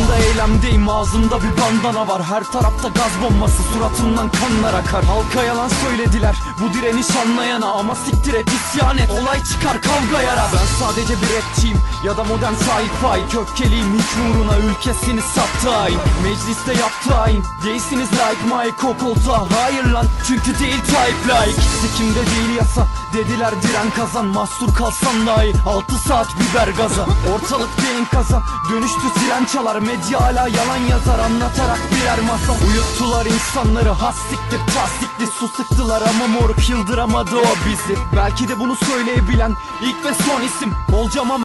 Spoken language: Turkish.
eylemdeyim ağzımda bir bandana var. Her tarafta gaz bombası suratımdan kanlar akar. Halka yalan söylediler bu direniş anlayana Ama siktir et isyan et. Olay çıkar kavga yarar. Ben sadece bir rapçiyim ya da modern sci-fi. Köfkeliyim hiç uğruna ülkesini sattı hain. Mecliste yaptı hain Değilsiniz like Mike Kokolta Hayır lan çünkü değil type like. Sikimde değil yasa Dediler diren kazan. Mahsur kalsan dahi 6 saat biber gaza. Ortalık bir enkazan Dönüştü siren çalar Medya hala yalan yazar Anlatarak birer masal. Uyuttular insanları Hastiktir tasdikli su sıktılar Ama moruk yıldıramadı o bizi. Belki de bunu söyleyebilen ilk ve son isim Olacağım ama